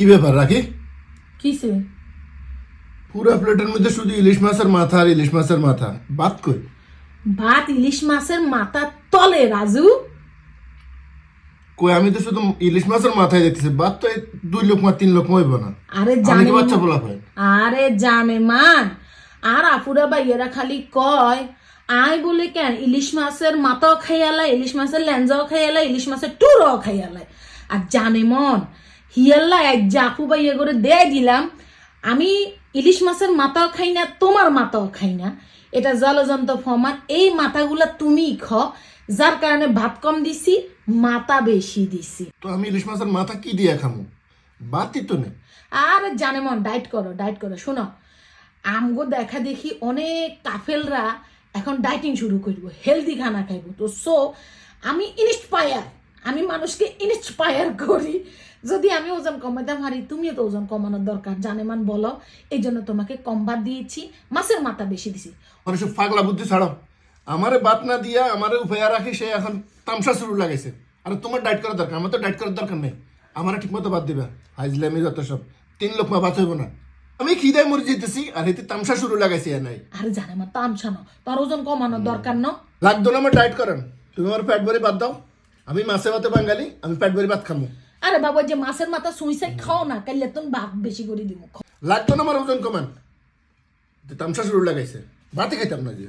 কি ব্যাপার রাখি? কিসে? পুরো প্লেটের মধ্যে শুধু ইলিশ মাছের মাথা আর ইলিশ মাছের মাথা। বাদ কই? ভাত ইলিশ মাছের মাথা তলে রাজু। কই আমি তো শুধু ইলিশ মাছের মাথায় দেখতেছি। বাদ তো দুই লোক মা তিন লোক হইব না। আরে জানে বাচ্চা বলা হয়? আরে জানে মান আর আপুরা ভাইয়েরা খালি কয় আই বলে কেন? ইলিশ মাছের মাথাও খাইয়ালা ইলিশ মাছের ল্যাঞ্জাও খাইয়ালা ইলিশ মাছের টুরও খাইয়ালা আর জানে মন হিয়াল্লা এক জাপু বাইয়া করে দেয় দিলাম আমি ইলিশ মাছের মাথাও খাই না তোমার মাথাও খাই না। এটা জলজন্ত ফমান এই মাথাগুলা তুমি খ যার কারণে ভাত কম দিছি মাথা বেশি দিছি। তো আমি ইলিশ মাছের মাথা কি দিয়ে খামু? বাদই তো নেই। আর জানে মন ডাইট করো ডাইট করো শোনো। আমগো দেখা দেখি অনেক কাফেলরা এখন ডাইটিং শুরু করব হেলদি খানা খাইব। তো সো আমি ইনস্পায়ার আমি মানুষকে ইনস্পায়ার করি। যদি আমি ওজন কমাতে পারি তুমিও তো ওজন কমানোর দরকার। জানেমান বলো এই জন্য তোমাকে কম ভাত দিয়েছি মাছের মাথা বেশি দিছি। মানে সব ফাগলা বুদ্ধি ছাড়ো। আমারে বাদ না দিয়া আমারে উপায়া রাখি সে এখন তামসা শুরু লাগাইছে। আর তোমার ডাইট করার দরকার আমার তো ডাইট করার দরকার নেই। আমার ঠিক মতো বাদ দিবা। হাইজলামি যত সব তিন লোক মা বাদ হইব না। আমি খিদায় মরে যেতেছি আর এতে তামসা শুরু লাগাইছি আর নাই। আর জানে মা তামসা ন তোর ওজন কমানোর দরকার ন লাগতো না আমার ডাইট করেন তুমি আমার পেট ভরে বাদ দাও। আমি মাছে ভাতে বাঙালি আমি পেট ভরে ভাত খামু। আরে বাবা যে মাছের মাথা সুইসাই খাও না কাইলে তুমি ভাত বেশি করে দিব লাগতো না আমার ওজন কমান? তামসা শুরু লাগাইছে। ভাতে খাইতাম না যে।